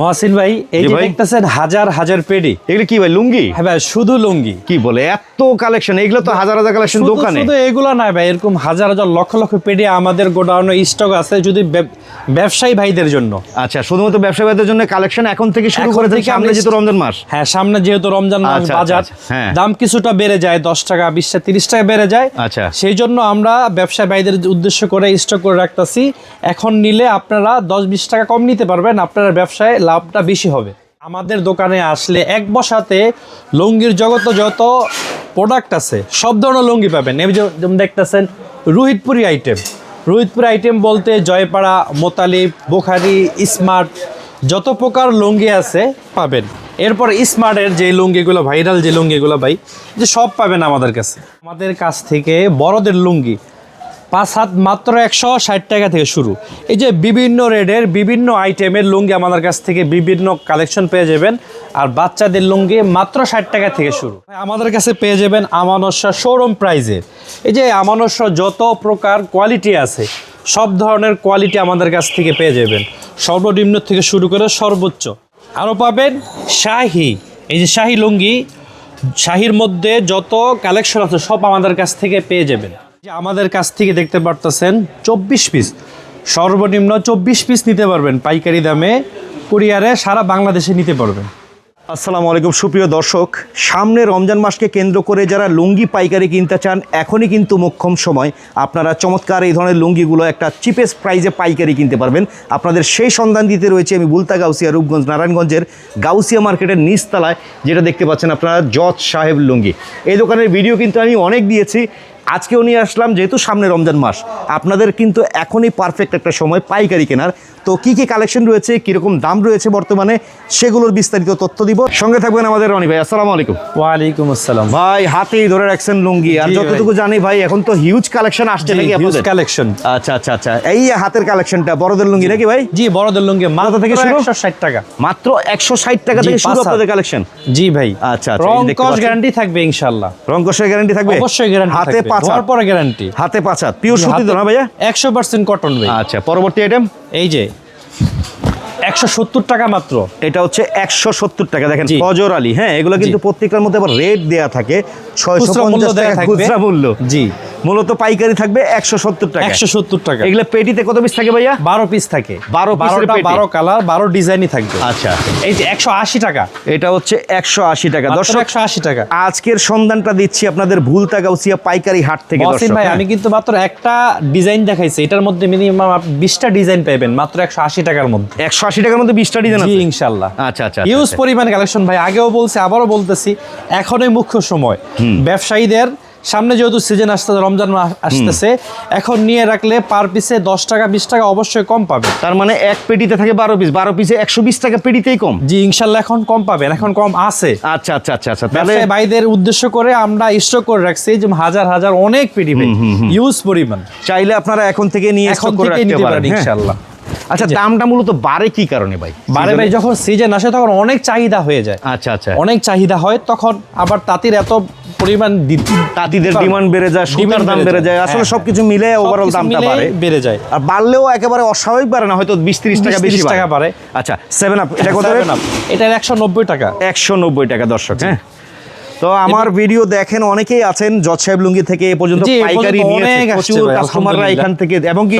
মহাসিন ভাই এই যে দেখতেছেন হাজার হাজার পেডি। এগুলো কি ভাই লুঙ্গি? হ্যাঁ ভাই শুধু লুঙ্গি। কি বলে এত কালেকশন এগুলো তো হাজার হাজার কালেকশন দোকানে। শুধু এগুলো নয় ভাই এরকম হাজার হাজার লক্ষ লক্ষ পেডি আমাদের গোডাউনে স্টক আছে যদি ব্যবসায়ী ভাইদের জন্য। আচ্ছা শুধুমাত্র ব্যবসায়ীদের জন্য কালেকশন এখন থেকে শুরু করে থেকে সামনে যেহেতু রমজান মাস। হ্যাঁ সামনে যেহেতু রমজান মাস আচ্ছা, বাজার আচ্ছা, আচ্ছা, হ্যাঁ। দাম কিছুটা বেড়ে যায় দশ টাকা বিশ টাকা তিরিশ টাকা বেড়ে যায়। আচ্ছা। সেই জন্য আমরা ব্যবসায়ী ভাইদের উদ্দেশ্য করে স্টক করে রাখতেছি। এখন নিলে আপনারা দশ বিশ টাকা কম নিতে পারবেন আপনার ব্যবসায় লাভটা বেশি হবে। আমাদের দোকানে আসলে এক বসাতে লুঙ্গির জগতে যত প্রোডাক্ট আছে, সব ধরনের লুঙ্গি পাবেন। যেমন দেখতেছেন, রোহিতপুরি আইটেম রোহিতপুরি আইটেম বলতে জয়পাড়া মোতালিব বোখারি, স্মার্ট, যত প্রকার লুঙ্গি আছে পাবেন। এরপর স্মার্টের যে লুঙ্গিগুলো, ভাইরাল যে লুঙ্গিগুলো ভাই, যে সব পাবেন আমাদের কাছে। আমাদের কাছ থেকে বড়দের লুঙ্গি পাঁচ হাত মাত্র একশো ষাট টাকা থেকে শুরু। এই যে বিভিন্ন রেডের বিভিন্ন আইটেমের লুঙ্গি আমাদের কাছ থেকে বিভিন্ন কালেকশন পেয়ে যাবেন। আর বাচ্চাদের লুঙ্গি মাত্র ষাট টাকা থেকে শুরু। আমাদের কাছে পেয়ে যাবেন আমানস্যা শোরুম প্রাইজের এই যে আমানস্য যত প্রকার কোয়ালিটি আছে, সব ধরনের কোয়ালিটি আমাদের কাছ থেকে পেয়ে যাবেন। সর্বনিম্ন থেকে শুরু করে সর্বোচ্চ। আরও পাবেন শাহি। এই যে শাহি লুঙ্গি, শাহির মধ্যে যত কালেকশন আছে, সব আমাদের কাছ থেকে পেয়ে যাবেন। আমাদের কাছ থেকে দেখতে পারতেছেন চব্বিশ পিস সর্বনিম্ন চব্বিশ পিস নিতে পারবেন, পাইকারি দামে কুরিয়ারে সারা বাংলাদেশে নিতে পারবেন। আসসালামু আলাইকুম, সুপ্রিয় দর্শক। সামনে রমজান মাসকে কেন্দ্র করে যারা লুঙ্গি পাইকারি কিনতে চান, এখনই কিন্তু মোক্ষম সময়। আপনারা চমৎকার এই ধরনের লুঙ্গিগুলো একটা চিপেস্ট প্রাইজে পাইকারি কিনতে পারবেন। আপনাদের সেই সন্ধান দিতে রয়েছে আমি বুলতা গাউসিয়া রূপগঞ্জ, নারায়ণগঞ্জের গাউসিয়া মার্কেটের নিচতলায়, যেটা দেখতে পাচ্ছেন আপনারা জজ সাহেব লুঙ্গি। এই দোকানের ভিডিও কিন্তু আমি অনেক দিয়েছি। আজকেও নিয়ে আসলাম যেহেতু সামনে রমজান মাস আপনাদের কিন্তু এখনই পারফেক্ট একটা সময় পাইকারি কেনার। তো কি কি কালেকশন রয়েছে কীরকম দাম রয়েছে বর্তমানে সেগুলোর বিস্তারিত তথ্য দিব। সঙ্গে থাকবেন আমাদের রনি ভাই আসসালামু আলাইকুম। ওয়ালাইকুম আসসালাম। ভাই হাতেই ধরে রাখছেন লুঙ্গি আর যতটুকু জানি ভাই এখন তো হিউজ কালেকশন আসছে নাকি আপনাদের? কালেকশন আচ্ছা আচ্ছা আচ্ছা এই হাতের কালেকশনটা বড়দের লুঙ্গি নাকি ভাই? জি বড়দের লুঙ্গি মাথা থেকে শুরু? শুরু ষাট টাকা। মাত্র একশো ষাট টাকা থেকে শুরু আপনাদের কালেকশন জি ভাই। আচ্ছা, আচ্ছা, রং কস গ্যারান্টি থাকবে ইনশাল্লাহ। রঙ্কশের গ্যারান্টি থাকবে? অবশ্যই গ্যারান্টি হাতে থাকবে। পাঁচ হাত। পরে গ্যারান্টি হাতে পাঁচ হাত। পিওর সুতি তো না ভাইয়া? একশো পার্সেন্ট কটন ভাই। আচ্ছা পরবর্তী আইটেম এই যে একশো সত্তর টাকা মাত্র। এটা হচ্ছে একশো সত্তর টাকা। দেখেন ফজর আলী হ্যাঁ এগুলো কিন্তু প্রত্যেকটার মধ্যে আবার রেট দেয়া থাকে ছয়শো পঞ্চাশ টাকা খুচরা মূল্য। জি। মূলত পাইকারি থাকবে একশো সত্তর টাকা একশো সত্তর টাকা। এগুলো পেটিতে কত পিস থাকে ভাইয়া? বারো পিস থাকে। 12 পিসের বারোটা পেটি। বারো কালার বারো ডিজাইনই থাকবে। আচ্ছা। এই যে একশো আশি টাকা। এটা হচ্ছে একশো আশি টাকা। দর্শক একশো আশি টাকা। আজকের সন্ধানটা দিচ্ছি আপনাদের ভুলতা গাউসিয়া পাইকারি হাট থেকে ভাই হ্যাঁ। আমি কিন্তু মাত্র একটা ডিজাইন দেখাইছি। এটার মধ্যে মিনিমাম বিশটা ডিজাইন পাবেন মাত্র একশো আশি টাকার মধ্যে। একশো আশি টাকার মধ্যে বিশটা ডিজাইন আছে। ইনশাল্লাহ। আচ্ছা আচ্ছা ইউজ। পরিমাণ কালেকশন ভাই আগেও বলছি আবারও বলতেছি এখনই মুখ্য সময়। ব্যবসায়ীদের সামনে যেহেতু সিজন আসতেছে রমজান মাস আসতেছে এখন নিয়ে রাখলে পার পিসে দশ টাকা বিশ টাকা অবশ্যই কম পাবে। তার মানে এক পেটিতে থাকে বারো পিস বারো পিসে একশো বিশ টাকা পেটিতেই কম? জি ইনশাল্লাহ এখন কম পাবেন এখন কম আছে। আচ্ছা আচ্ছা আচ্ছা আচ্ছা তাহলে ভাইদের উদ্দেশ্য করে আমরা স্টক করে রাখছি যে হাজার হাজার অনেক পেটি ইউজ পরিমাণ। চাইলে আপনারা এখন থেকে নিয়ে এখন থেকে নিতে পারেন পারেন হ্যাঁ। ইনশাল্লাহ। আচ্ছা দামটা মূলত বাড়ে কি কারণে ভাই? বারে ভাই যখন সিজন আসে তখন অনেক চাহিদা হয়ে যায়। আচ্ছা আচ্ছা। অনেক চাহিদা হয় তখন আবার তাঁতির এত পরিমাণ তাঁতিদের ডিমান্ড বেড়ে যায় সুতার দাম বেড়ে বেড়ে যায়। আসলে হ্যাঁ, সবকিছু মিলে ওভারঅল দামটা বাড়ে। বেড়ে যায়। আর বাড়লেও একেবারে অস্বাভাবিক বাড়ে না হয়তো বিশ তিরিশ টাকা 20 বেশি টাকা বাড়ে। আচ্ছা সেভেন আপ এটা কত এটার একশো নব্বই টাকা। একশো নব্বই টাকা দর্শক হ্যাঁ। তো আমার ভিডিও দেখেন অনেকেই আছেন জজ সাহেব লুঙ্গি থেকে এ পর্যন্ত পাইকারি নিয়েছে প্রচুর কাস্টমাররা এখান থেকে এবং কি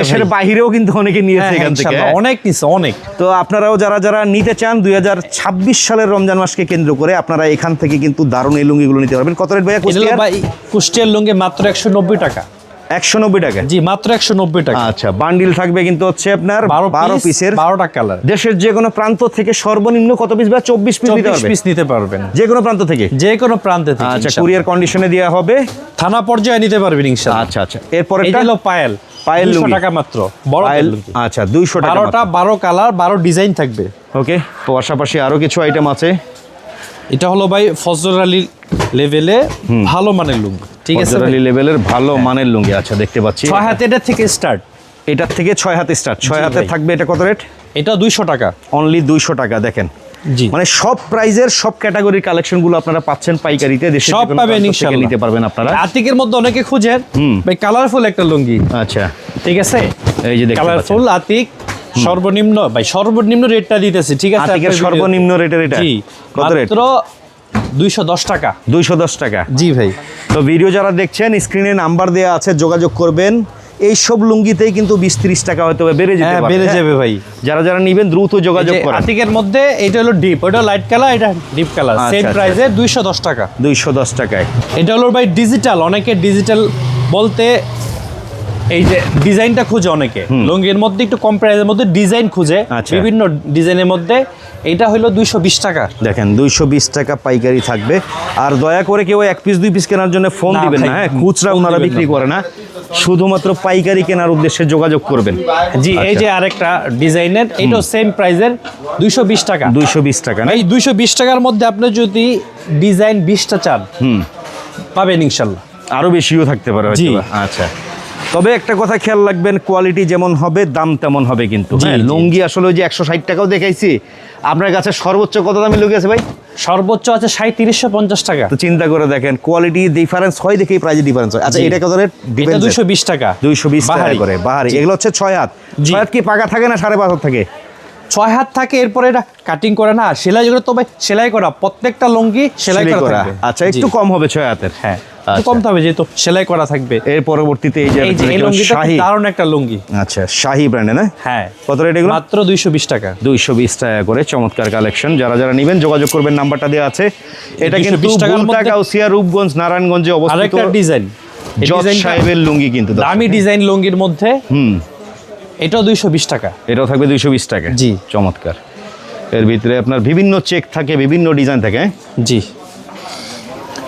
দেশের। বাইরেও কিন্তু অনেকে নিয়েছে হ্যাঁ, এখান থেকে। অনেক নিচ্ছে অনেক। তো আপনারাও যারা যারা নিতে চান দুই হাজার ছাব্বিশ সালের রমজান মাসকে কেন্দ্র করে আপনারা এখান থেকে কিন্তু দারুণ এই লুঙ্গিগুলো নিতে পারবেন। কত রেট ভাইয়া কুষ্টিয়ার? লুঙ্গি কুষ্টিয়ার লুঙ্গে মাত্র একশো নব্বই টাকা। একশো নব্বই টাকা। জি মাত্র একশো নব্বই টাকা। আচ্ছা বান্ডিল থাকবে কিন্তু হচ্ছে আপনার বারো বারো পিস পিসের বারোটা কালার দেশের যে কোনো প্রান্ত থেকে সর্বনিম্ন কত পিস বা চব্বিশ পিস নিতে পিস নিতে পারবেন। যে কোনো প্রান্ত থেকে? যে কোনো প্রান্তে থেকে আচ্ছা কুরিয়ার কন্ডিশনে দেওয়া হবে। থানা পর্যায়ে নিতে পারবেন ইনশাল্লাহ আচ্ছা আচ্ছা এরপরে এটা হলো পায়েল পায়েল লুঙ্গি। টাকা মাত্র বড়। আচ্ছা দুইশো টাকা বারোটা বারো কালার বারো ডিজাইন থাকবে। ওকে পাশাপাশি আরও কিছু আইটেম আছে। এটা হলো ভাই ফজর আলী লেভেলে ভালো মানের লুঙ্গি ঠিক আছে ভাই? ফজরালি লেভেলের ভালো মানের লুঙ্গি আচ্ছা দেখতে পাচ্ছি। ছয় হাত এটা থেকে স্টার্ট এটার থেকে ছয় হাতে স্টার্ট ছয় হাতে থাকবে এটা কত রেট এটা দুইশো টাকা। অনলি দুইশো টাকা দেখেন। জি। মানে সব প্রাইজের সব ক্যাটাগরির কালেকশনগুলো আপনারা পাচ্ছেন পাইকারিতে দেশে সব পাবেন ইনশাল্লাহ নিতে পারবেন আপনারা। আতিকের মধ্যে অনেকে খুঁজেন। ভাই কালারফুল একটা লুঙ্গি। আচ্ছা। ঠিক আছে? এই যে কালারফুল আতিক। সর্বনিম্ন ভাই সর্বনিম্ন রেটটা দিতেছি ঠিক আছে? সর্বনিম্ন রেটের এটা? জি কত রেট দুইশো দশ টাকা। দুইশো দশ টাকা। জি ভাই। তো ভিডিও যারা দেখছেন স্ক্রিনে নাম্বার দেওয়া আছে যোগাযোগ করবেন। এই সব লুঙ্গিতেই কিন্তু বিশ ত্রিশ টাকা হয়তো বেড়ে যেতে হ্যাঁ পারে। বেড়ে হ্যাঁ? যাবে ভাই। যারা যারা নিবেন দ্রুত যোগাযোগ করেন। আতিকের মধ্যে এটা হলো ডিপ ওটা লাইট কালার এটা ডিপ কালার সেম। প্রাইসে দুইশো দশ টাকা। দুইশো দশ টাকায়। এটা হলো ভাই ডিজিটাল অনেকে ডিজিটাল বলতে এই যে ডিজাইনটা খুঁজে অনেকে। লুঙ্গির মধ্যে একটু কম প্রাইসের মধ্যে ডিজাইন খুঁজে আচ্ছা। বিভিন্ন ডিজাইনের মধ্যে। এটা হলো দুইশো বিশ টাকা। দেখেন দুইশো বিশ টাকা পাইকারি থাকবে। আর দয়া করে কেউ এক পিস দুই পিস কেনার জন্য ফোন দিবেন না হ্যাঁ? খুচরা ওনারা বিক্রি করে না। শুধুমাত্র পাইকারি কেনার উদ্দেশ্যে যোগাযোগ করবেন। জি এই যে আরেকটা ডিজাইনের এটাও সেম প্রাইসের দুইশো বিশ টাকা। দুইশো বিশ টাকা না? এই দুইশো বিশ টাকার মধ্যে আপনি যদি ডিজাইন বিশটা চান হুম। পাবেন ইনশাল্লাহ। আরও বেশিও থাকতে পারে। আচ্ছা। তবে একটা কথা খেয়াল রাখবেন কোয়ালিটি যেমন হবে দাম তেমন হবে কিন্তু। হ্যাঁ লুঙ্গি আসলে ওই যে একশো ষাট টাকাও দেখাইছি। আপনার কাছে সর্বোচ্চ কত দামি লুঙ্গি আছে ভাই? সর্বোচ্চ আছে সাঁত্রিশশো পঞ্চাশ টাকা। তো চিন্তা করে দেখেন কোয়ালিটি ডিফারেন্স হয় দেখেই প্রাইজে ডিফারেন্স হয়। আচ্ছা এটা কত রেট? দুইশো বিশ টাকা। দুইশো বিশ টাকা করে বাহারি। এগুলো হচ্ছে ছয় হাত। ছয় হাত কি পাকা থাকে না সাড়ে পাঁচ হাত থাকে? ছয় হাত থাকে এরপরে এটা কাটিং করে না। সেলাই করে তবে সেলাই করা। প্রত্যেকটা লুঙ্গি সেলাই করা। আচ্ছা একটু কম হবে ছয় হাতের। হ্যাঁ। আচ্ছা। একটু কম হবে যেহেতু সেলাই করা থাকবে। এর পরবর্তীতে এই যে দারুণ একটা লুঙ্গি। আচ্ছা শাহী ব্র্যান্ডে না? হ্যাঁ। কত রেট এগুলো? মাত্র দুইশো বিশ টাকা। দুইশো বিশ টাকা করে চমৎকার কালেকশন যারা যারা নেবেন যোগাযোগ করবেন নাম্বারটা দেওয়া আছে। এটা কিন্তু কাউসিয়া রূপগঞ্জ নারায়ণগঞ্জে অবস্থিত ডিজাইন জজ সাহেবের লুঙ্গি কিন্তু দামি ডিজাইন লুঙ্গির মধ্যে হুম। এটাও দুইশো বিশ টাকা। এটাও থাকবে দুইশো বিশ টাকা। জি। চমৎকার। এর ভিতরে আপনার বিভিন্ন চেক থাকে বিভিন্ন ডিজাইন থাকে হ্যাঁ? জি।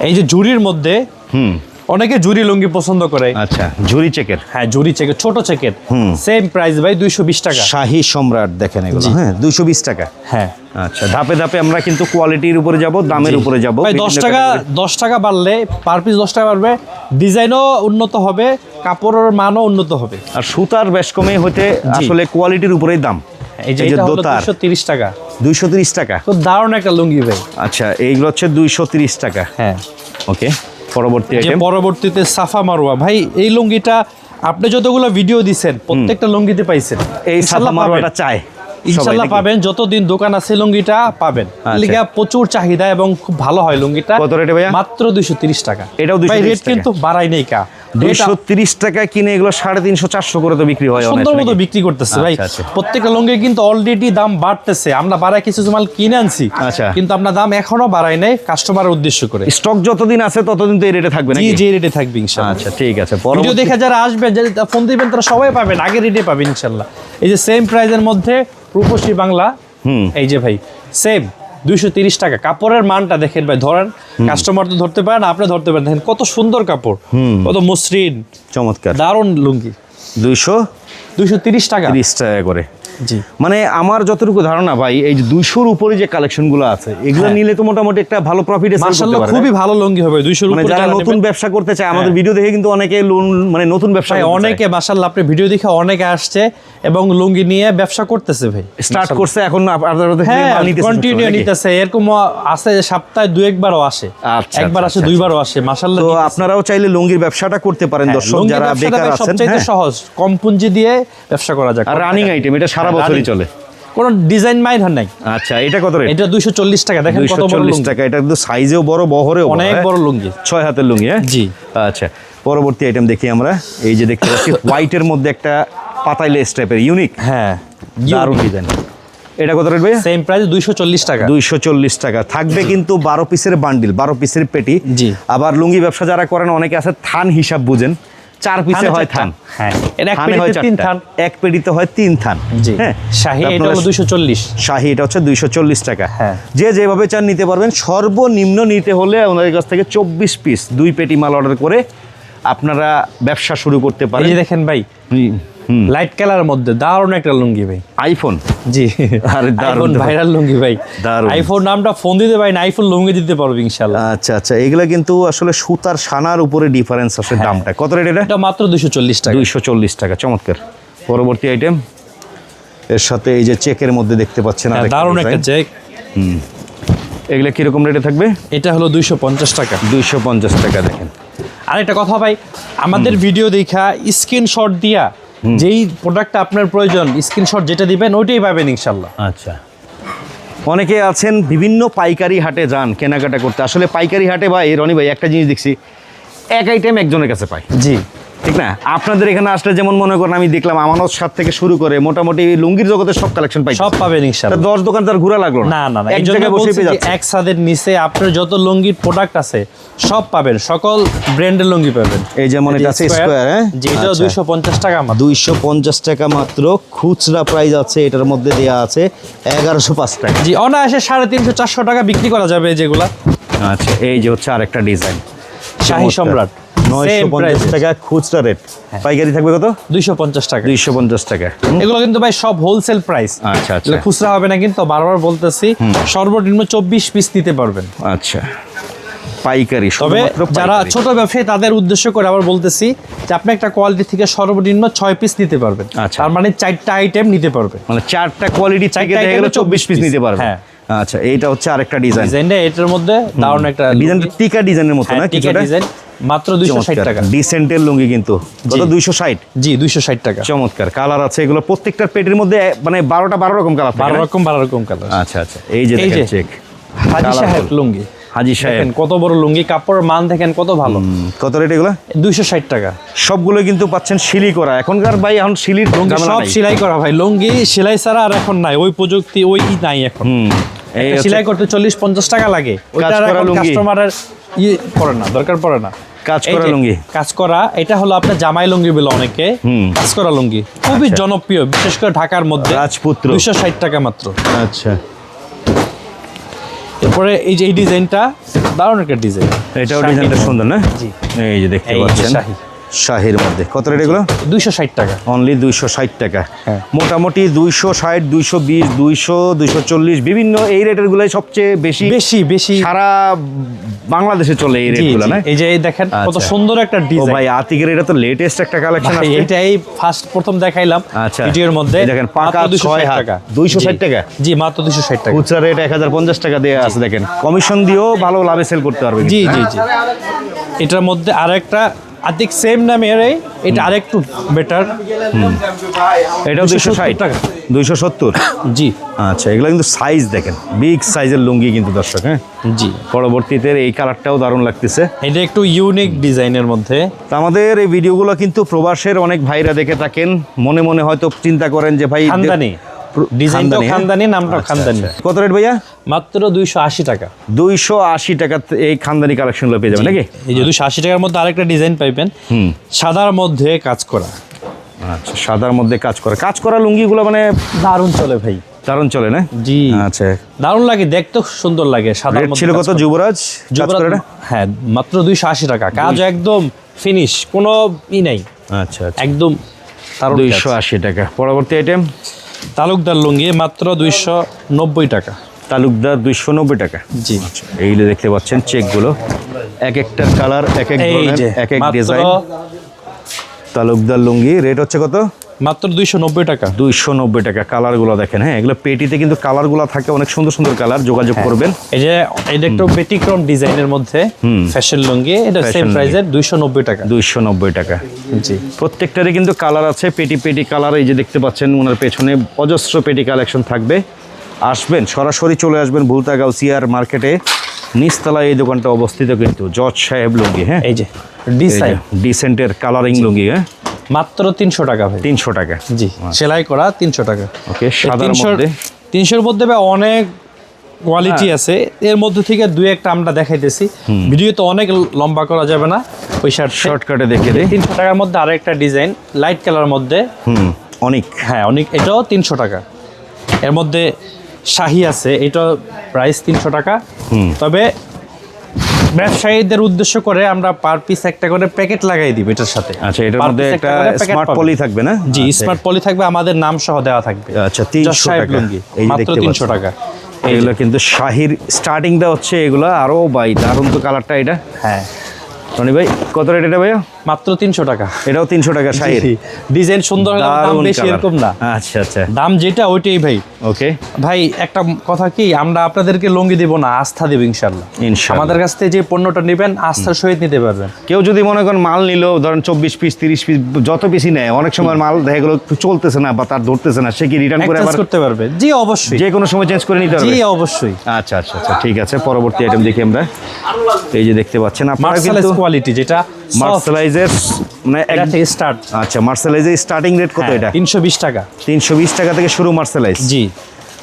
এই যে জুরির মধ্যে হুম। অনেকে জুরি লুঙ্গি পছন্দ করে। আচ্ছা ঝুরি চেকের? হ্যাঁ জুরি চেকের ছোট চেকের। সেম প্রাইস ভাই দুইশো বিশ টাকা। শাহী সম্রাট দেখেন এগুলো হ্যাঁ দুইশো বিশ টাকা। হ্যাঁ। আচ্ছা ধাপে ধাপে আমরা কিন্তু কোয়ালিটির উপরে যাব দামের উপরে যাব ভাই দশ টাকা দশ টাকা বাড়লে পার পিস দশ টাকা বাড়বে ডিজাইনও উন্নত হবে কাপড়ের মানও উন্নত হবে। আর সুতার বেশ কমে হতে আসলে কোয়ালিটির উপরেই দাম। এই যে এই যে এটা হলো দোতার। দুশো তিরিশ টাকা। দুইশো তিরিশ টাকা। খুব দারুণ একটা লুঙ্গি ভাই। আচ্ছা এইগুলো হচ্ছে দুইশো তিরিশ টাকা। হ্যাঁ। ওকে পরবর্তী আইটেম পরবর্তীতে সাফা মারোয়া। ভাই এই লুঙ্গিটা আপনি যতগুলো ভিডিও দিছেন প্রত্যেকটা লুঙ্গিতে পাইছেন। এই সাফা মারোয়াটা পাবেন। চায় ইনশাল্লাহ পাবেন যতদিন দোকান আছে লুঙ্গিটা পাবেন। আচ্ছা। লিগা প্রচুর চাহিদা এবং খুব ভালো হয় লুঙ্গিটা। কত রেটে ভাইয়া? মাত্র দুইশো তিরিশ টাকা। এটাও 230 ভাই রেট টাকা। কিন্তু বাড়াই নেই কা। দুইশো তিরিশ টাকা কিনে এগুলো সাড়ে তিনশো চারশো করে তো বিক্রি হয় সুন্দর মতো বিক্রি করতেছে ভাই। আচ্ছা, আচ্ছা। প্রত্যেকটা লুঙ্গি কিন্তু অলরেডি দাম বাড়তেছে। আমরা বাড়ায় কিছু মাল কিনে আনছি। আচ্ছা। কিন্তু আপনার দাম এখনও বাড়াই নাই কাস্টমারের উদ্দেশ্য করে। স্টক যতদিন আছে ততদিন তো এই রেটে থাকবে জি নাকি? যে রেটে থাকবে ইনশাল্লাহ। আচ্ছা ঠিক আছে। ভিডিও দেখে যারা আসবেন যারা ফোন দিবেন তারা সবাই পাবেন আগে রেটে পাবেন ইনশাল্লাহ। এই যে সেম প্রাইজের মধ্যে রূপসী বাংলা। হুম। এই যে ভাই সেম দুইশো তিরিশ টাকা। কাপড়ের মানটা দেখেন ভাই ধরেন কাস্টমার তো ধরতে পারেন আপনি ধরতে পারেন। দেখেন কত সুন্দর কাপড়। কত মসৃণ। চমৎকার। দারুণ লুঙ্গি। দুইশো দুইশো তিরিশ টাকা। তিরিশ টাকা করে। মানে আমার যতটুকু ধারণা ভাই এই যে দুইশোর উপরে যে কালেকশনগুলো আছে এগুলো হ্যাঁ। নিলে তো মোটামুটি একটা ভালো প্রফিট মার্শাল্লাহ খুবই ভালো লুঙ্গি হবে দুইশোর মানে উপরে যারা নতুন ব্যবসা করতে চায় আমাদের হ্যাঁ। ভিডিও দেখে কিন্তু অনেকে লোন মানে নতুন ব্যবসা অনেকে মাসাল্লাহ আপনি ভিডিও দেখে অনেকে আসছে এবং লুঙ্গি নিয়ে ব্যবসা করতেছে ভাই স্টার্ট করছে এখন থেকে হ্যাঁ নিতেছে কন্টিনিউ নিতেছে এরকম আছে সপ্তাহে দু একবারও আসে আচ্ছা, একবার আচ্ছা, আসে আচ্ছা, দুইবারও আসে মাসাল্লাহ তো আপনারাও চাইলে লুঙ্গির ব্যবসাটা করতে পারেন হ্যাঁ, দর্শক যারা বেকার আছেন সবচাইতে হ্যাঁ। সহজ কম পুঁজি দিয়ে ব্যবসা করা যায় রানিং আইটেম এটা সারা বছরই চলে। কোনো ডিজাইন মাইন নাই। আচ্ছা এটা কত রেট? এটা দুইশো চল্লিশ টাকা দেখেন কত বড় চল্লিশ লুঙ্গি। টাকা এটা কিন্তু সাইজেও বড় বহরেও অনেক হ্যাঁ? বড় লুঙ্গি। ছয় হাতের লুঙ্গি হ্যাঁ? জি। আচ্ছা পরবর্তী আইটেম দেখি আমরা। এই যে দেখতে পাচ্ছি হোয়াইটের মধ্যে একটা পাতাই লেস টাইপের ইউনিক হ্যাঁ দারুণ ডিজাইন এটা কত রেট ভাইয়া? সেম প্রাইস দুইশো চল্লিশ টাকা। দুইশো চল্লিশ টাকা। থাকবে কিন্তু বারো পিসের বান্ডিল বারো পিসের পেটি। জি। আবার লুঙ্গি ব্যবসা যারা করেন অনেকে আছে থান হিসাব বুঝেন। চার পিসে হয় থান। হ্যাঁ। এক হয় পেটিতে তিন থান এক পেটিতে হয় তিন থান। হ্যাঁ? শাহি এটা হলো দুইশো চল্লিশ। শাহি এটা হচ্ছে দুইশো চল্লিশ টাকা। হ্যাঁ। যে যেভাবে চান নিতে পারবেন সর্বনিম্ন নিতে হলে ওনাদের কাছ থেকে চব্বিশ পিস দুই পেটি মাল অর্ডার করে আপনারা ব্যবসা শুরু করতে পারেন। দেখেন ভাই লাইট কালারের মধ্যে দারুণ একটা লুঙ্গি ভাই। আইফোন জি। আরে দারুণ ভাইরাল লুঙ্গি ভাই। আইফোন নামটা ফোন দিতে পারি না আইফোন লুঙ্গি দিতে পারব ইনশাল্লাহ আচ্ছা আচ্ছা এগুলা কিন্তু আসলে সুতার সানার উপরে ডিফারেন্স আছে দামটা। কত রেট এটা? মাত্র দুশো চল্লিশ টাকা। দুইশো চল্লিশ টাকা চমৎকার। পরবর্তী আইটেম এর সাথে এই যে চেকের মধ্যে দেখতে পাচ্ছেন হ্যাঁ, আরেকটা দারুণ একটা। চেক এগুলা কীরকম রেটে থাকবে? এটা হলো দুইশো পঞ্চাশ টাকা। দুইশো পঞ্চাশ টাকা দেখেন। আর একটা কথা ভাই আমাদের ভিডিও দেখা স্ক্রিনশট দিয়া যেই প্রোডাক্টটা আপনার প্রয়োজন স্ক্রিনশট যেটা দিবেন ওইটাই পাবেন ইনশাল্লাহ। আচ্ছা। অনেকে আছেন বিভিন্ন পাইকারি হাটে যান কেনাকাটা করতে। আসলে পাইকারি হাটে ভাই রনি ভাই একটা জিনিস দেখছি এক আইটেম একজনের কাছে পাই জি। ঠিক না? আপনাদের এখানে আসলে যেমন মনে করেন আমি দেখলাম আমানত সাত থেকে শুরু করে মোটামুটি লুঙ্গির জগতে সব কালেকশন পাই সব পাবেন দশ দোকান তার ঘোরা লাগল না। না না এক জায়গায় বসে পেয়ে যাচ্ছে। এক ছাদের নিচে আপনার যত লুঙ্গির প্রোডাক্ট আছে সব পাবেন। সকল ব্র্যান্ডের লুঙ্গি পাবেন। এই যেমন এটা আছে স্কোয়ার হ্যাঁ? জি এটা আচ্ছা। দুইশো পঞ্চাশ টাকা দুইশো পঞ্চাশ টাকা মাত্র। খুচরা প্রাইস আছে এটার মধ্যে দেয়া আছে এগারোশো পাঁচ টাকা। জি অনায়াসে সাড়ে তিনশো চারশো টাকা বিক্রি করা যাবে যেগুলা। আচ্ছা এই যে হচ্ছে আরেকটা ডিজাইন শাহী সম্রাট। নয়শো Same পঞ্চাশ price। টাকা খুচরা রেট পাইকারি থাকবে কত? দুইশো পঞ্চাশ টাকা। দুইশো পঞ্চাশ টাকা। এগুলো কিন্তু ভাই সব হোলসেল প্রাইস আচ্ছা আচ্ছা। খুচরা হবে না কিন্তু বারবার বলতেছি সর্বনিম্ন চব্বিশ পিস নিতে পারবেন। আচ্ছা। পাইকারি তবে যারা ছোট ব্যবসায়ী তাদের উদ্দেশ্য করে আবার বলতেছি যে আপনি একটা কোয়ালিটি থেকে সর্বনিম্ন ছয় পিস নিতে পারবেন। আচ্ছা। তার মানে চারটা আইটেম নিতে পারবেন। মানে চারটা কোয়ালিটি থেকে দেখা গেলে চব্বিশ পিস নিতে পারবে হ্যাঁ। আচ্ছা এইটা হচ্ছে আরেকটা ডিজাইন ডিজাইনটা এটার মধ্যে দারুণ একটা ডিজাইনটা টিকা ডিজাইনের মতো না কিছুটা? ডিজাইন মাত্র দুইশো ষাট টাকা। ডিসেন্টের লুঙ্গি কিন্তু। কত জি। দুইশো ষাট। জি দুইশো ষাট টাকা। চমৎকার। কালার আছে এগুলো। প্রত্যেকটার পেটের মধ্যে মানে বারোটা বারো রকম কালার বারো রকম বারো রকম কালার। আচ্ছা আচ্ছা। এই যে দেখেন চেক হাজি সাহেব লুঙ্গি। হাজি সাহেব। কত বড় লুঙ্গি কাপড়ের মান দেখেন কত ভালো। কত রেট এগুলো? দুইশো ষাট টাকা। সবগুলো কিন্তু পাচ্ছেন শিলি করা। এখনকার ভাই এখন শিলির লুঙ্গি সব। সেলাই করা ভাই। লুঙ্গি সেলাই ছাড়া আর এখন নাই। ওই প্রযুক্তি ওই নাই এখন। সেলাই করতে চল্লিশ পঞ্চাশ টাকা লাগে। ওইটা। কাস্টমারের ইয়ে পড়ে না দরকার পড়ে না। কাজ করা লুঙ্গি। কাজ করা এটা হলো আপনার জামাই লুঙ্গি বলে অনেকে। কাজ করা লুঙ্গি। খুবই জনপ্রিয় বিশেষ করে ঢাকার মধ্যে। রাজপুত্র। দুশো ষাট টাকা মাত্র। আচ্ছা। এরপরে এই যে এই ডিজাইনটা দারুণ একটা ডিজাইন। এটাও ডিজাইনটা সুন্দর না? জি। এই যে দেখতে পাচ্ছেন। শাহির মধ্যে। কত রেট এগুলো? দুইশো ষাট টাকা। অনলি দুইশো ষাট টাকা। হ্যাঁ। মোটামুটি দুইশো ষাট দুইশো বিশ দুইশো দুইশো চল্লিশ বিভিন্ন এই রেটের গুলাই সবচেয়ে বেশি বেশি বেশি। সারা বাংলাদেশে চলে এই রেটগুলো না? এই যে এই দেখেন কত আচ্ছা। সুন্দর একটা ডিজাইন। ভাই আতিকের এটা তো লেটেস্ট একটা কালেকশন আছে এটাই ফার্স্ট প্রথম দেখাইলাম আচ্ছা। ভিডিওর মধ্যে। দেখেন পাকা মাত্র 260 ছয় হাত টাকা। 260 জি। টাকা? জি মাত্র দুশো ষাট টাকা। খুচরা রেট এক হাজার পঞ্চাশ টাকা দিয়ে আছে দেখেন। কমিশন দিয়েও ভালো লাভে সেল করতে পারবে জি জি জি। এটার মধ্যে আরেকটা আতিক সেম নামের এই, এটা আরেকটু বেটার? এটাও দুইশো 270 ষাট। টাকা। দুইশো সত্তর? জি। আচ্ছা এগুলো কিন্তু সাইজ দেখেন। বিগ সাইজের লুঙ্গি কিন্তু দর্শক হ্যাঁ? জি। পরবর্তীতে এই কালারটাও দারুণ লাগতেছে। এটা একটু ইউনিক ডিজাইনের মধ্যে। তো আমাদের এই ভিডিওগুলো কিন্তু প্রবাসের অনেক ভাইরা দেখে থাকেন। মনে মনে হয়তো চিন্তা করেন যে ভাই প্র- হ্যাঁ? খানদানি নামটাও আচ্ছা, খানদানি। আচ্ছা। কত রেট ভাইয়া? মাত্র দুইশো আশি টাকা। দুইশো আশি টাকা এই খানদানি কালেকশনগুলো পেয়ে যাবেন নাকি? এই যে দুশো আশি টাকার মধ্যে আরেকটা ডিজাইন পাইবেন। হুম। সাদার মধ্যে কাজ করা। আচ্ছা সাদার মধ্যে কাজ করা। কাজ করা লুঙ্গিগুলো মানে দারুণ চলে ভাই। দারুণ চলে না? জি। আচ্ছা। দারুণ লাগে দেখতে সুন্দর লাগে মধ্যে ছিল কত? যুবরাজ? যুবরাজ-? হ্যাঁ মাত্র দুইশো আশি টাকা। কাজ একদম ফিনিশ কোনো ই নাই। আচ্ছা আচ্ছা। একদম দুইশো আশি টাকা। পরবর্তী আইটেম তালুকদার লুঙ্গি মাত্র দুইশো নব্বই টাকা। তালুকদার দুইশো নব্বই টাকা। জি। এইগুলো দেখতে পাচ্ছেন চেকগুলো এক একটার কালার এক এক এক এক ডিজাইন। তালুকদার লুঙ্গি রেট হচ্ছে কত? মাত্র দুইশো নব্বই টাকা। দুইশো নব্বই টাকা কালারগুলো দেখেন হ্যাঁ এগুলো পেটিতে কিন্তু কালারগুলো থাকে অনেক সুন্দর সুন্দর কালার যোগাযোগ হ্যাঁ। করবেন। এই যে এটা একটু ব্যতিক্রম ডিজাইনের মধ্যে ফ্যাশন লুঙ্গি এটা সেম প্রাইসের দুইশো নব্বই টাকা। দুইশো নব্বই টাকা। জি। প্রত্যেকটারই কিন্তু কালার আছে পেটি পেটি কালার এই যে দেখতে পাচ্ছেন ওনার পেছনে অজস্র পেটি কালেকশন থাকবে। আসবেন সরাসরি চলে আসবেন ভুলতা গাউসিয়ার মার্কেটে। নিচতলায় এই দোকানটা অবস্থিত কিন্তু জজ সাহেব লুঙ্গি হ্যাঁ। এই যে ডিসেন্টের কালারিং লুঙ্গি হ্যাঁ। মাত্র তিনশো টাকা ভাই। তিনশো টাকা। জি সেলাই করা তিনশো টাকা। ওকে সাদার তিনশোর মধ্যে? তিনশোর মধ্যে ভাই অনেক কোয়ালিটি আছে। এর মধ্যে থেকে দুই একটা আমরা দেখাইতেছি। ভিডিও তো অনেক লম্বা করা যাবে না। ওই শার্ট শর্টকাটে দেখে দিই। তিনশো টাকার মধ্যে আরেকটা ডিজাইন লাইট কালার মধ্যে। হুম অনেক। হ্যাঁ অনেক। এটাও তিনশো টাকা। এর মধ্যে শাহি আছে। এটা প্রাইস তিনশো টাকা। তবে ব্যবসায়ীদের উদ্দেশ্য করে আমরা পার পিস একটা করে প্যাকেট লাগাই দিব এটার সাথে। আচ্ছা এটার মধ্যে একটা স্মার্ট পলি থাকবে না? জি আচ্ছা, স্মার্ট পলি থাকবে আমাদের নাম সহ দেওয়া থাকবে। আচ্ছা জজ তিনশো সাহেব টাকা। এই মাত্র দেখতে তিনশো পাচ্ছেন। টাকা এগুলো কিন্তু শাহির স্টার্টিংটা হচ্ছে এগুলো আরও বাই দারুণ তো কালারটা এটা। হ্যাঁ। টনি ভাই কত রেট এটা ভাইয়া? মাত্র তিনশো টাকা। এটাও তিনশো টাকা শাড়ির। ডিজাইন সুন্দর দাম বেশি এরকম না। আচ্ছা আচ্ছা। দাম যেটা ওইটাই ভাই। ওকে ভাই একটা কথা কি আমরা আপনাদেরকে লঙ্গি দিব না আস্থা দেব ইনশাল্লাহ। আমাদের কাছ থেকে যে পণ্যটা নেবেন আস্থার সহিত নিতে পারবেন। কেউ যদি মনে করেন মাল নিল ধরেন চব্বিশ পিস তিরিশ পিস যত পিসই নেয় অনেক সময় মাল দেখা গেলো চলতেছে না বা তার ধরতেছে না সে কি রিটার্ন করে আবার করতে পারবে। জি অবশ্যই। যে কোনো সময় চেঞ্জ করে নিতে জি পারবে অবশ্যই। আচ্ছা আচ্ছা আচ্ছা ঠিক আছে। পরবর্তী আইটেম দেখি আমরা। এই যে দেখতে পাচ্ছেন আপনারা কিন্তু কোয়ালিটি যেটা মার্শালাইজের মানে এক- এটা থেকে স্টার্ট আচ্ছা মার্শালাইজের স্টার্টিং রেট কত এটা? তিনশো বিশ টাকা। তিনশো বিশ টাকা থেকে শুরু মার্শালাইজ জি।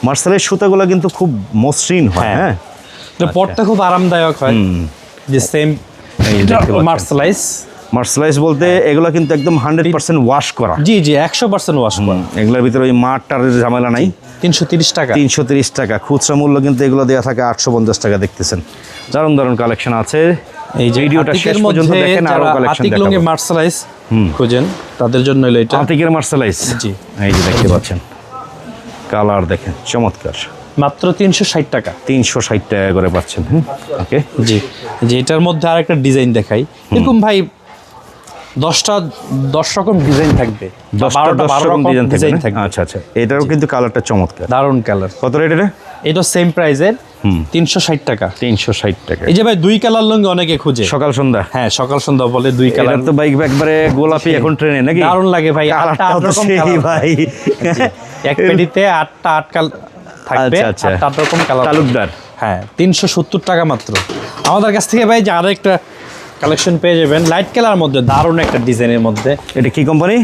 মার্শালাইজ সুতাগুলো কিন্তু খুব মসৃণ হয় হ্যাঁ। হ্যাঁ? তো পরতে খুব আরামদায়ক হয়। যে সেম। মার্শালাইজ মার্শালাইজ বলতে এগুলো কিন্তু একদম হান্ড্রেড পার্সেন্ট ওয়াশ করা। জি জি একশো পার্সেন্ট ওয়াশ করা। এগুলোর ভিতরে ওই মাঠ ঝামেলা নাই। তিনশো তিরিশ টাকা। তিনশো তিরিশ টাকা। খুচরা মূল্য কিন্তু এগুলো দেওয়া থাকে আটশো পঞ্চাশ টাকা দেখতেছেন। দারুণ দারুণ কালেকশন আছে। এই যে ভিডিওটা শেষ পর্যন্ত দেখেন আরও কালেকশন আতিক লুঙ্গি খুঁজেন তাদের জন্য হলো এটা। আতিকের মার্সালাইজ জি। এই যে দেখতে পাচ্ছেন। কালার দেখেন চমৎকার। মাত্র তিনশো ষাট টাকা। তিনশো ষাট টাকা করে পাচ্ছেন হ্যাঁ ওকে জি। যে এটার মধ্যে আরেকটা ডিজাইন দেখাই। এরকম ভাই দশটা দশ রকম ডিজাইন থাকবে। দশটা দশ রকম রকম ডিজাইন ডিজাইন থাকবে। থাকবে। আচ্ছা আচ্ছা। এটারও কিন্তু কালারটা চমৎকার। দারুণ কালার কত রেট এটা? এটা সেম প্রাইজের তিনশো ষাট টাকা। তিনশো ষাট টাকা। এই যে ভাই দুই কালার লুঙ্গি অনেকে খুঁজে। সকাল সন্ধ্যা? হ্যাঁ সকাল সন্ধ্যা বলে দুই কালার তো বাইক একবারে গোলাপি এখন ট্রেনে নাকি? দারুণ লাগে ভাই আটটা আট রকম ভাই। এক পেটিতে আটটা আট কাল থাকবে আচ্ছা, আচ্ছা। আটটা আট রকম কালার তালুকদার। হ্যাঁ তিনশো সত্তর টাকা মাত্র। আমাদের কাছ থেকে ভাই যে আরও একটা কালেকশন পেয়ে যাবেন। লাইট কালার মধ্যে দারুণ একটা ডিজাইনের মধ্যে। এটা কি কোম্পানি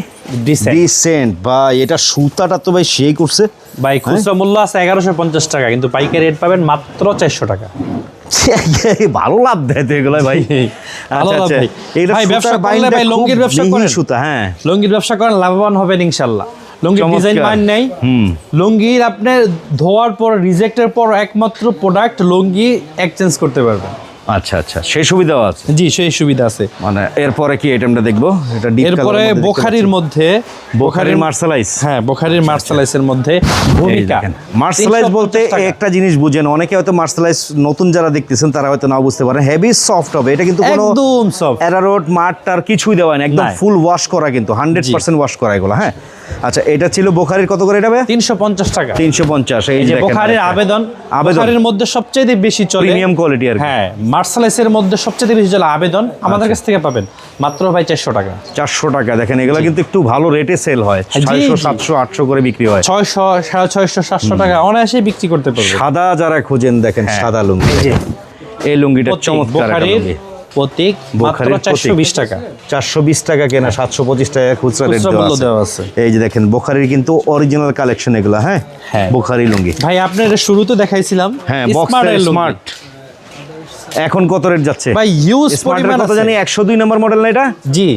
ডিসেন্ট ভাই এটা সুতাটা তো ভাই সেই করছে। ভাই খুচরা মূল্য আছে এগারোশো পঞ্চাশ টাকা কিন্তু পাইকারি রেট পাবেন মাত্র চারশো টাকা। ভালো লাভ দেয় তো এগুলো ভাই। আচ্ছা আচ্ছা। ভাই। ব্যবসা করলে ভাই লুঙ্গির ব্যবসা করেন। সুতা হ্যাঁ। লুঙ্গির ব্যবসা করেন লাভবান হবেন ইনশাল্লাহ লুঙ্গির ডিজাইন মান নেই। লুঙ্গির আপনার ধোয়ার পর রিজেক্টের পর একমাত্র প্রোডাক্ট লুঙ্গি এক্সচেঞ্জ করতে পারবেন। আচ্ছা আচ্ছা। সেই সুবিধাও আছে? জি সেই সুবিধা আছে। মানে এরপরে কি আইটেমটা দেখব? এটা এরপরে বোখারির মধ্যে বোখারির মার্শালাইজ হ্যাঁ বোখারির মার্শালাইসের মধ্যে ভূমিকা। মার্শালাইজ বলতে একটা জিনিস বুঝেন অনেকে হয়তো মার্শালাইজ নতুন যারা দেখতেছেন তারা হয়তো নাও বুঝতে পারেন হেভি সফট হবে। এটা কিন্তু কোনো একদম সব অ্যারারোড মাঠ টার কিছুই দেওয়া একদম ফুল ওয়াশ করা কিন্তু হান্ড্রেড পার্সেন্ট ওয়াশ করা এগুলো হ্যাঁ? আচ্ছা এটা ছিল বোখারির কত করে এটা তিনশো পঞ্চাশ টাকা। তিনশো পঞ্চাশ এই যে বোখারির আবেদন আবেদন। বোখারির মধ্যে সবচেয়ে বেশি চলে প্রিমিয়াম কোয়ালিটি আর হ্যাঁ মার্শালাইসের মধ্যে সবচেয়ে বেশি চলে আবেদন আমাদের কাছ থেকে পাবেন। মাত্র ভাই চারশো টাকা। চারশো টাকা। দেখেন এগুলো কিন্তু একটু ভালো রেটে সেল হয়। ছয়শো সাতশো আটশো করে বিক্রি হয়। ছয়শো সাড়ে ছয়শো সাতশো টাকা অনায়াসে বিক্রি করতে পারবে। সাদা যারা খুঁজেন দেখেন সাদা লুঙ্গি। হ্যাঁ। এই লুঙ্গিটা চমৎকার প্রতীক মাত্র বোখারির চারশো বিশ টাকা। চারশো বিশ টাকা কেনা সাতশো পঁচিশ টাকা খুচরা রেট দেওয়া আছে। এই যে দেখেন বোখারির কিন্তু অরিজিনাল কালেকশন এগুলো হ্যাঁ? হ্যাঁ। বোখারি লুঙ্গি। ভাই আপনার শুরুতে দেখাইছিলাম হ্যাঁ। স্মার্ট এখন কত রেট যাচ্ছে? ভাই স্মার্টের পরিমাণ কত জানি? একশো দুই নম্বর মডেল না এটা? জি।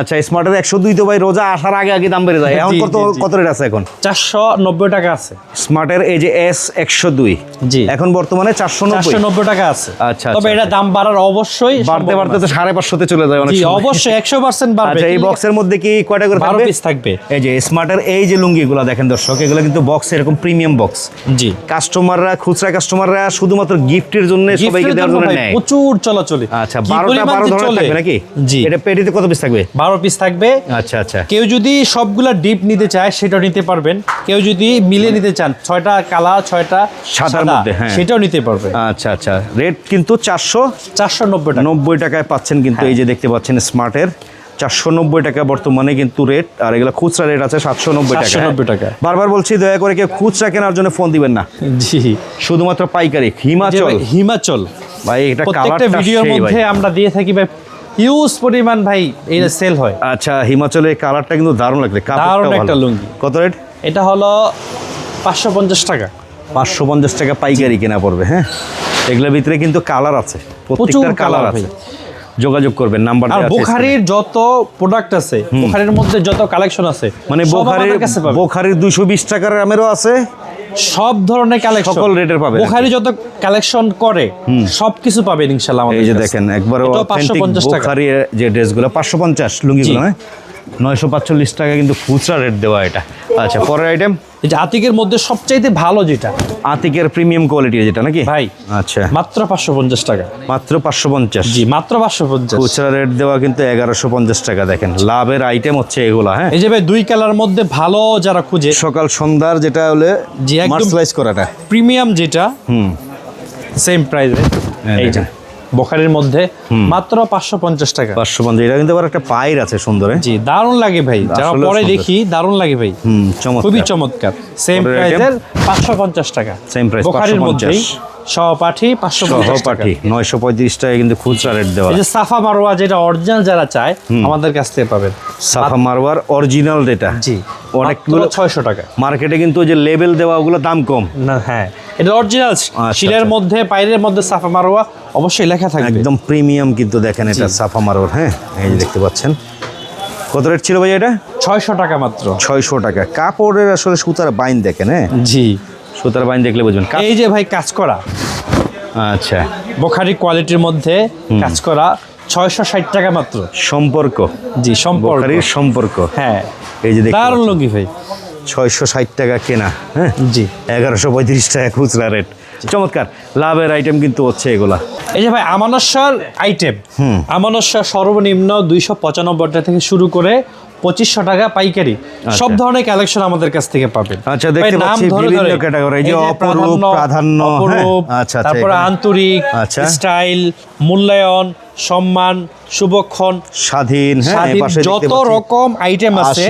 আচ্ছা স্মার্টের একশো দুই তো ভাই রোজা আসার আগে আগে দাম বেড়ে যায়। এখন কত। কত রেট আছে এখন? চারশো নব্বই টাকা আছে। স্মার্টের এই যে এস একশো দুই। জি। এখন বর্তমানে চারশো নব্বই। চারশো নব্বই টাকা আছে। আচ্ছা, তবে আচ্ছা, এটা দাম বাড়ার অবশ্যই বাড়তে বাড়তে তো সাড়ে পাঁচশোতে চলে যায় অনেক জি অবশ্যই একশো পার্সেন্ট বাড়বে। আচ্ছা এই বক্সের মধ্যে কি কয়টা করে থাকবে? পিস থাকবে। এই যে স্মার্টের এই যে লুঙ্গিগুলো দেখেন দর্শক এগুলো কিন্তু বক্স এরকম প্রিমিয়াম বক্স জি। কাস্টমাররা খুচরা কাস্টমাররা শুধুমাত্র গিফটের জন্য সবাইকে দেওয়ার জন্য নেয়। প্রচুর চলাচলি। আচ্ছা ধরনের? থাকবে নাকি? জি। এটা পেটিতে কত পিস থাকবে? বারো পিস থাকবে। আচ্ছা আচ্ছা। কেউ যদি সবগুলা ডিপ নিতে চায় সেটাও নিতে পারবেন। কেউ যদি মিলে নিতে চান ছয়টা কালা ছয়টা সাদার মধ্যে, হ্যাঁ। সেটাও নিতে পারবে। আচ্ছা আচ্ছা। রেট কিন্তু চারশো চারশো টাকা। নব্বই টাকায় পাচ্ছেন কিন্তু এই যে দেখতে পাচ্ছেন স্মার্টের চারশো নব্বই টাকা বর্তমানে কিন্তু রেট আর এগুলো খুচরা রেট আছে সাতশো নব্বই টাকা। 790 টাকা। বারবার বলছি দয়া করে কেউ খুচরা কেনার জন্য ফোন দিবেন না। জি। শুধুমাত্র পাইকারি হিমাচল। হিমাচল। ভাই এটা প্রত্যেকটা ভিডিওর মধ্যে আমরা দিয়ে থাকি ভাই হিউজ পরিমাণ ভাই এটা সেল হয়। আচ্ছা হিমাচলের কালারটা কিন্তু দারুণ লাগছে দারুণ একটা লুঙ্গি। কত রেট এটা হলো পাঁচশো পঞ্চাশ টাকা। পাঁচশো পঞ্চাশ টাকা পাইকারি কেনা পড়বে হ্যাঁ? এগুলোর ভিতরে কিন্তু কালার আছে প্রত্যেকটার কালার আছে। যোগাযোগ করবেন নাম্বার আর বোখারির যত প্রোডাক্ট আছে বোখারির মধ্যে যত কালেকশন আছে মানে বোখারির বোখারির দুইশো বিশ টাকার আমেরও আছে। সব ধরনের কালেকশন সকল রেটের পাবে বোখারি যত কালেকশন করে সব কিছু পাবেন ইনশাআল্লাহ আমাদের এই যে দেখেন একবার অথেন্টিক 550 টাকা। বোখারি যে ড্রেসগুলো পাঁচশো পঞ্চাশ লুঙ্গিগুলো না হ্যাঁ? নয়শো পাঁচচল্লিশ টাকা কিন্তু খুচরা রেট দেওয়া এটা। আচ্ছা পরের আইটেম এই যে আতিকের মধ্যে সবচাইতে ভালো যেটা। আতিকের প্রিমিয়াম কোয়ালিটি যেটা নাকি? ভাই আচ্ছা। মাত্র পাঁচশো পঞ্চাশ টাকা। মাত্র পাঁচশো পঞ্চাশ। জি মাত্র পাঁচশো পঞ্চাশ। খুচরা রেট দেওয়া কিন্তু এগারোশো পঞ্চাশ টাকা দেখেন। লাভের আইটেম হচ্ছে এগুলা হ্যাঁ? এই যে ভাই দুই কালার মধ্যে ভালো যারা খুঁজে সকাল সন্ধ্যার যেটা হলে জি, একদম- করাটা। প্রিমিয়াম যেটা। হুম। সেম প্রাইসে এইটা বখারির মধ্যে মাত্র পাঁচশো পঞ্চাশ টাকা। পাঁচশো পঞ্চাশ এটা কিন্তু আবার একটা পায়ের আছে সুন্দর? জি দারুণ লাগে ভাই। যারা পরে দেখি দারুণ লাগে ভাই। হুম খুবই চমৎকার। সেম প্রাইসের পাঁচশো পঞ্চাশ টাকা। সেম price, বখারির 550 মধ্যেই সহপাঠী পাঁচশো সহপাঠী নয়শো পঁয়ত্রিশ টাকা কিন্তু খুচরা রেট দেওয়া। যে সাফা মারোয়া যেটা অরিজিনাল যারা চায় আমাদের কাছ থেকে পাবেন। সাফা মারওয়ার অরিজিনাল যেটা জি অনেকগুলো ছয়শো টাকা। মার্কেটে কিন্তু যে লেবেল দেওয়া ওগুলো দাম কম। না হ্যাঁ। এটা অরিজিনাল আচ্ছা, শিলের আচ্ছা। মধ্যে পায়ের মধ্যে সাফা মারোয়া অবশ্যই লেখা থাকবে। একদম প্রিমিয়াম কিন্তু দেখেন এটা সাফা মারোর হ্যাঁ? এই যে দেখতে পাচ্ছেন। কত রেট ছিল ভাই এটা? ছয়শো টাকা মাত্র। ছয়শো টাকা। কাপড়ের আসলে সুতার বাইন দেখেন হ্যাঁ? জি। সুতার বাইন দেখলে বুঝবেন। এই যে ভাই কাজ করা। আচ্ছা। বোখারি কোয়ালিটির মধ্যে কাজ করা ছয়শো ষাট টাকা মাত্র। সম্পর্ক। জি সম্পর্ক। সম্পর্ক। হ্যাঁ। এই যে দারুণ লুঙ্গি ভাই। ছয়শো ষাট টাকা কেনা হ্যাঁ? জি। এগারোশো পঁয়ত্রিশ টাকা খুচরা রেট। চমৎকার। লাভের আইটেম কিন্তু হচ্ছে এগুলা। এই যে ভাই আমানস্যার আইটেম আমানস্যার সর্বনিম্ন দুইশো পঁচানব্বইটা থেকে শুরু করে পঁচিশশো টাকা পাইকারি। সব ধরনের কালেকশন আমাদের কাছ থেকে পাবেন। আচ্ছা, দেখতে পাচ্ছি বিভিন্ন ক্যাটাগরি যে অপরূপ, প্রাধান্য, হ্যাঁ? আচ্ছা, তারপর তারপরে আন্তরিক আচ্ছা। স্টাইল মূল্যায়ন সম্মান শুভক্ষণ স্বাধীন হ্যাঁ যত রকম আইটেম আছে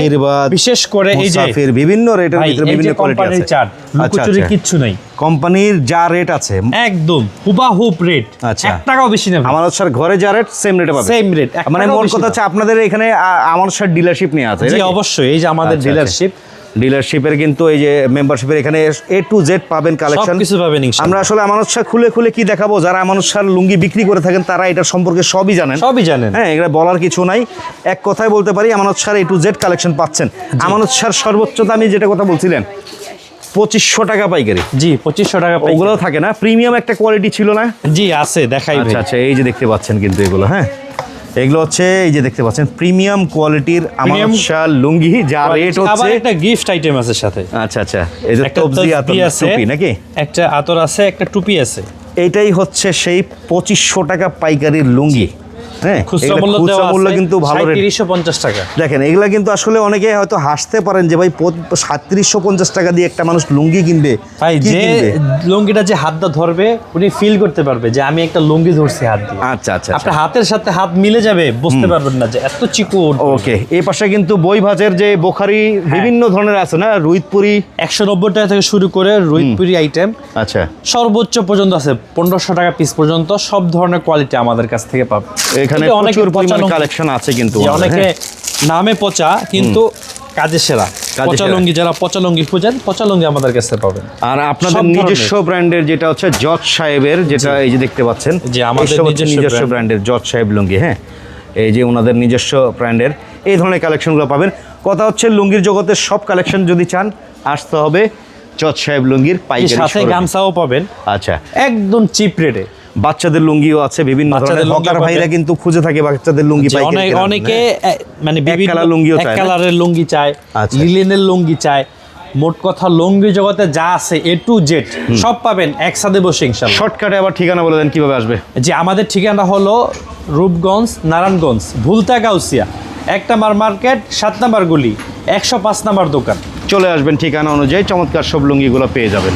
বিশেষ করে এই যে বিভিন্ন রেটের ভিতরে বিভিন্ন কোয়ালিটি আছে। লুকোচুরি কিচ্ছু নাই। কোম্পানির যা রেট আছে একদম হুবাহুব রেট আচ্ছা। এক টাকাও বেশি না। আমার স্যার ঘরে যা রেট সেম রেটে পাবে। সেম রেট মানে মোট কথা হচ্ছে আপনাদের এখানে আমার স্যার ডিলারশিপ নিয়ে আছে জি অবশ্যই এই যে আমাদের আচ্ছা, ডিলারশিপ ডিলারশিপের কিন্তু এই যে মেম্বারশিপের এখানে এ টু জেড পাবেন কালেকশন সবকিছু পাবেন আমরা আসলে আমানত শাহ খুলে খুলে কি দেখাবো? যারা আমানত শাহ লুঙ্গি বিক্রি করে থাকেন তারা এটা সম্পর্কে সবই জানেন। সবই জানেন। হ্যাঁ এটা বলার কিছু নাই। এক কথায় বলতে পারি Amanat Shah A to Z collection পাচ্ছেন। আমানত শাহ সর্বোচ্চ দামি যেটা কথা বলছিলেন পঁচিশশো টাকা পাইকারি। জি পঁচিশশো টাকা পাই ওগুলো থাকে না? প্রিমিয়াম একটা কোয়ালিটি ছিল না? জি আছে দেখাই আচ্ছা আচ্ছা এই যে দেখতে পাচ্ছেন কিন্তু এগুলো হ্যাঁ। এগুলো হচ্ছে এই যে দেখতে পাচ্ছেন প্রিমিয়াম কোয়ালিটির আমাশা লুঙ্গি যা রেট হচ্ছে আবার একটা গিফট আইটেম আছে সাথে। আচ্ছা আচ্ছা এই যে তবজি আতর টুপি নাকি? একটা আতর আছে একটা টুপি আছে। এইটাই হচ্ছে সেই পঁচিশশো টাকা পাইকারির লুঙ্গি। হ্যাঁ খুচরা মূল্য কিন্তু ভালো তিরিশশো পঞ্চাশ টাকা। দেখেন এগুলা কিন্তু আসলে অনেকে হয়তো হাসতে পারেন যে ভাই সাতত্রিশশো পঞ্চাশ টাকা দিয়ে একটা মানুষ লুঙ্গি কিনবে ভাই যে লুঙ্গিটা যে হাতটা ধরবে উনি ফিল করতে পারবে যে আমি একটা লুঙ্গি ধরছি হাত দিয়ে। আচ্ছা আচ্ছা আপনার হাতের সাথে হাত মিলে যাবে বুঝতে পারবেন না যে এত ওকে এই পাশে কিন্তু বই ভাজের যে বোখারি হ্যাঁ। বিভিন্ন ধরনের আছে না? রুইতপুরি একশো নব্বই টাকা থেকে শুরু করে রুইতপুরি আইটেম আচ্ছা। সর্বোচ্চ পর্যন্ত আছে পনেরোশো টাকা পিস পর্যন্ত সব ধরনের কোয়ালিটি আমাদের কাছ থেকে পাবে এখানে প্রচুর পরিমাণে কালেকশন আছে কিন্তু অনেকে হ্যাঁ। নামে পচা কিন্তু কাজে সেরা। কাজে পচা সেরা। লুঙ্গি যারা পচা লুঙ্গি খুঁজেন পচা লুঙ্গি আমাদের কাছে পাবেন। আর আপনাদের নিজস্ব ব্র্যান্ডের যেটা হচ্ছে জজ সাহেবের যেটা এই যে দেখতে পাচ্ছেন জি, আমাদের নিজস্ব ব্র্যান্ডের জজ সাহেব লুঙ্গি হ্যাঁ। এই যে ওনাদের নিজস্ব ব্র্যান্ডের এই ধরনের কালেকশনগুলো পাবেন। কথা হচ্ছে লুঙ্গির জগতের সব কালেকশন যদি চান আসতে হবে জজ সাহেব লুঙ্গির পাইকারি সাথে গামছাও পাবেন। আচ্ছা। একদম চিপ রেটে বাচ্চাদের লুঙ্গিও আছে বিভিন্ন ধরনের হকার ভাইরা কিন্তু খুঁজে থাকে বাচ্চাদের লুঙ্গি পাইকারি অনেক অনেকে হ্যাঁ। মানে বিভিন্ন কালার লুঙ্গিও চায় কালারের লুঙ্গি চায় আচ্ছা। লিলেনের লুঙ্গি চায়। মোট কথা লুঙ্গি জগতে যা আছে এ টু জেড সব পাবেন একসাথে বসে ইনশাল্লাহ। শর্টকাটে আবার ঠিকানা বলে দেন কীভাবে আসবে? যে আমাদের ঠিকানা হলো রূপগঞ্জ নারায়ণগঞ্জ ভুলতা গাউসিয়া। এক নাম্বার মার্কেট সাত নাম্বার গুলি একশো পাঁচ নাম্বার দোকান। চলে আসবেন ঠিকানা অনুযায়ী চমৎকার সব লুঙ্গিগুলো পেয়ে যাবেন।